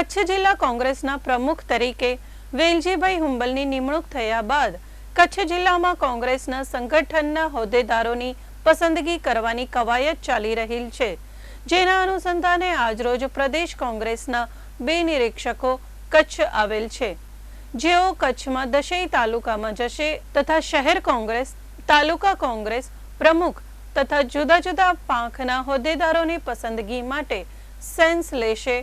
કચ્છ જિલ્લા કોંગ્રેસના પ્રમુખ તરીકે વેલજીભાઈ હુંબલની નિમણૂક થયા બાદ કચ્છ જિલ્લામાં કોંગ્રેસના સંગઠનના હોદ્દેદારોની પસંદગી કરવાની કવાયત ચાલી રહી છે. જેના અનુસંધાને આજરોજ પ્રદેશ કોંગ્રેસના બે નિરીક્ષકો કચ્છ આવેલ છે. જેઓ કચ્છમાં દશેઈ તાલુકામાં જશે તથા શહેર કોંગ્રેસ, તાલુકા કોંગ્રેસ પ્રમુખ તથા જુદા જુદા પાંખના હોદ્દેદારોની પસંદગી માટે સેન્સ લેશે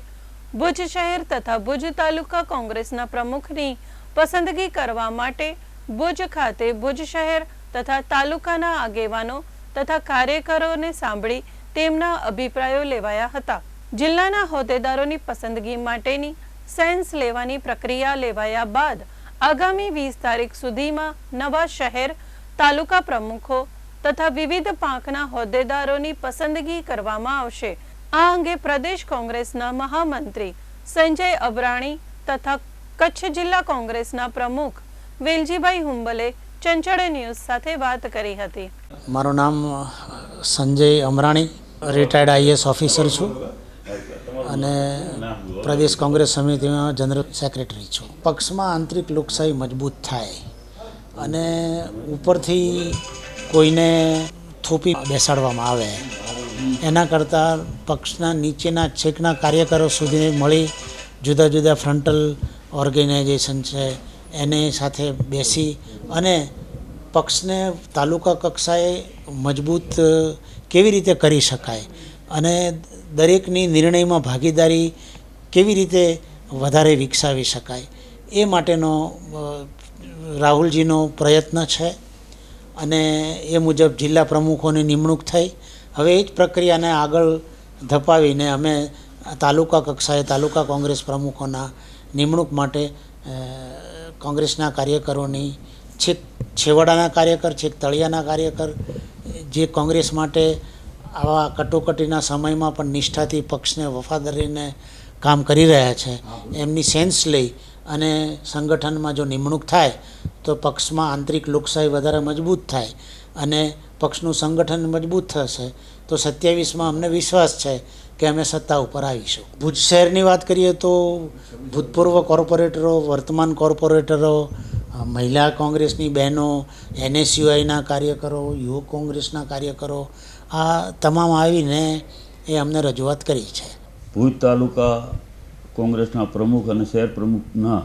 ભુજ શહેર તથા ભુજ તાલુકા કોંગ્રેસના પ્રમુખની પસંદગી કરવા માટે ભુજ ખાતે ભુજ શહેર તથા તાલુકાના આગેવાનો તથા કાર્યકરોને સાંભળી તેમના અભિપ્રાયો લેવાયા હતા. જિલ્લાના હોદ્દેદારોની પસંદગી માટેની સેન્સ લેવાની પ્રક્રિયા લેવાયા બાદ આગામી વીસ તારીખ સુધીમાં નવા શહેર, તાલુકા પ્રમુખો તથા વિવિધ પાંખના હોદ્દેદારોની પસંદગી કરવામાં આવશે. આ અંગે પ્રદેશ કોંગ્રેસના મહામંત્રી સંજય અબરાણી તથા કચ્છ જિલ્લા કોંગ્રેસના પ્રમુખ વેલજીભાઈ હુંબલે ચંચળ ન્યૂઝ સાથે વાત કરી હતી. મારું નામ Sanjay Amrani retired IAS officer છું અને પ્રદેશ કોંગ્રેસ સમિતિમાં જનરલ સેક્રેટરી છું. પક્ષમાં આંતરિક લોકશાહી મજબૂત થાય અને ઉપરથી કોઈને થોપી બેસાડવામાં આવે એના કરતાં પક્ષના નીચેના છેકના કાર્યકરો સુધી મળી જુદા જુદા ફ્રન્ટલ ઓર્ગેનાઇઝેશન છે, એને સાથે બેસી અને પક્ષને તાલુકા કક્ષાએ મજબૂત કેવી રીતે કરી શકાય અને દરેકની નિર્ણયમાં ભાગીદારી કેવી રીતે વધારે વિકસાવી શકાય એ માટેનો રાહુલજીનો પ્રયત્ન છે અને એ મુજબ જિલ્લા પ્રમુખોની નિમણૂક થઈ હવે એ જ પ્રક્રિયાને આગળ ધપાવીને અમે તાલુકા કક્ષાએ, તાલુકા કોંગ્રેસ પ્રમુખોના નિમણૂક માટે કોંગ્રેસના કાર્યકરોની, છેક, છેવાડાના કાર્યકર, છેક તળિયાના કાર્યકર, જે કોંગ્રેસ માટે આવા કટોકટીના સમયમાં પણ નિષ્ઠાથી પક્ષને વફાદારીને કામ કરી રહ્યા છે, એમની સેન્સ લઈ અને સંગઠનમાં જો નિમણૂક થાય, તો પક્ષમાં આંતરિક લોકશાહી વધારે મજબૂત થાય. અને પક્ષનું સંગઠન મજબૂત થશે, તો સત્યાવીસમાં અમને વિશ્વાસ છે કે અમે સત્તા ઉપર આવીશું. ભુજ શહેરની વાત કરીએ તો ભૂતપૂર્વ કોર્પોરેટરો, વર્તમાન કોર્પોરેટરો મહિલા કોંગ્રેસની બહેનો, એનએસયુઆઈના કાર્યકરો યુવક કોંગ્રેસના કાર્યકરો, આ તમામ આવીને એ અમને રજૂઆત કરી છે. ભુજ તાલુકા કોંગ્રેસના પ્રમુખ અને શહેર પ્રમુખના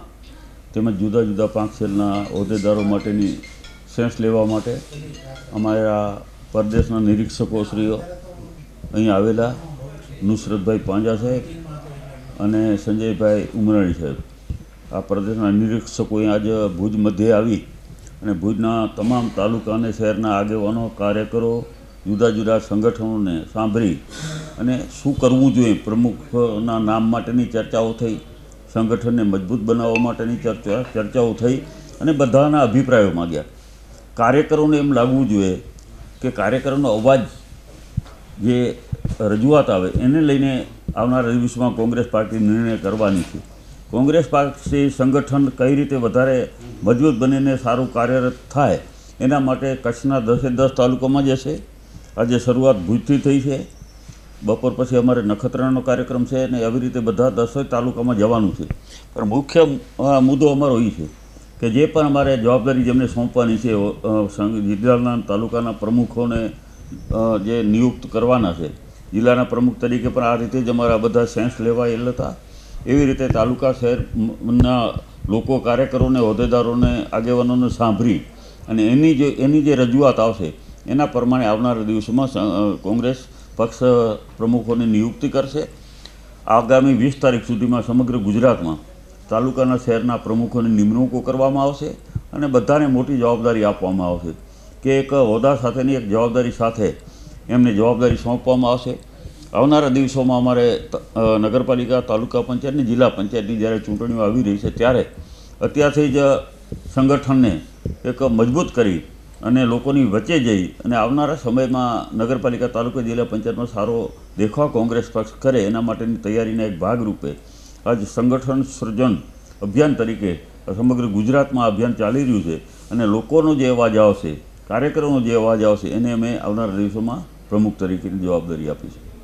તેમજ જુદા જુદા પાંચ સેલના હોદ્દેદારો માટેની સેન્સ લેવા માટે અમારા પરદેશના નિરીક્ષકો શ્રીઓ અહીં આવેલા નુસરતભાઈ પાંજા સાહેબ અને સંજયભાઈ ઉમરાણી સાહેબ. આ પ્રદેશના નિરીક્ષકો અહીં આજે ભુજ મધ્યે આવી અને ભુજના તમામ તાલુકા અને શહેરના આગેવાનો, કાર્યકરો, જુદા જુદા સંગઠનોને સાંભળી અને શું કરવું જોઈએ પ્રમુખના નામ માટેની ચર્ચાઓ થઈ, સંગઠનને મજબૂત બનાવવા માટેની ચર્ચા ચર્ચાઓ થઈ અને બધાના અભિપ્રાયો માગ્યા. કાર્યકરોને એમ લાગવું જોઈએ કે કાર્યકરોનો અવાજ જે રજૂઆત આવે એને લઈને આવનારા દિવસમાં કોંગ્રેસ પાર્ટી નિર્ણય કરવાની છે. કોંગ્રેસ પાર્ટી સંગઠન કઈ રીતે વધારે મજબૂત બનીને સારું કાર્યરત થાય એના માટે કચ્છના દસે દસ તાલુકામાં જશે આજે શરૂઆત ભુજથી થઈ છે. બપોર પછી અમારે નખત્રાણાનો કાર્યક્રમ છે અને આવી રીતે બધા દસેય તાલુકામાં જવાનું છે. પણ મુખ્ય મુદ્દો અમારો એ છે. કે જે પણ અમારે જવાબદારી જેમને સોંપવાની છે જિલ્લાના તાલુકાના પ્રમુખોને જે નિયુક્ત કરવાના છે, જિલ્લાના પ્રમુખ તરીકે પણ આ રીતે જ અમારા બધા સેન્સ લેવાયેલ હતા એવી રીતે તાલુકા શહેરના લોકો કાર્યકરોને, હોદ્દેદારોને, આગેવાનોને સાંભળી અને એની જે એની જે રજૂઆત આવશે, એના પ્રમાણે આવનારા દિવસોમાં કોંગ્રેસ પક્ષ પ્રમુખોની નિયુક્તિ કરશે. આગામી વીસ તારીખ સુધીમાં સમગ્ર ગુજરાતમાં તાલુકાના શહેરના પ્રમુખોની નિમણૂકો કરવામાં આવશે અને બધાને મોટી જવાબદારી આપવામાં આવશે કે એક હોદ્દા સાથેની એક જવાબદારી સાથે એમને જવાબદારી સોંપવામાં આવશે. આવનારા દિવસોમાં અમારે નગરપાલિકા, તાલુકા પંચાયતની જિલ્લા પંચાયતની જ્યારે ચૂંટણીઓ આવી રહી છે ત્યારે અત્યારથી જ સંગઠનને એક મજબૂત કરી અને લોકોની વચ્ચે જઈ અને આવનારા સમયમાં નગરપાલિકા, તાલુકા, જિલ્લા પંચાયતમાં સારો દેખાવ કોંગ્રેસ પક્ષ કરે એના માટેની તૈયારીના એક ભાગરૂપે આજ સંગઠન સર્જન અભિયાન તરીકે સમગ્ર ગુજરાતમાં અભિયાન ચાલી રહ્યું છે અને લોકોનો જે અવાજ આવશે, કાર્યકરોનો જે અવાજ આવશે, એને અમે આવનારા દિવસોમાં પ્રમુખ તરીકેની જવાબદારી આપી છે